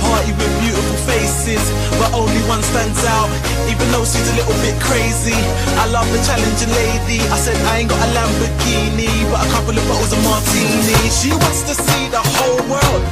Party with beautiful faces, but only one stands out. Even though she's a little bit crazy, I love the challenging lady. I said I ain't got a Lamborghini, but a couple of bottles of martini. She wants to see the whole world.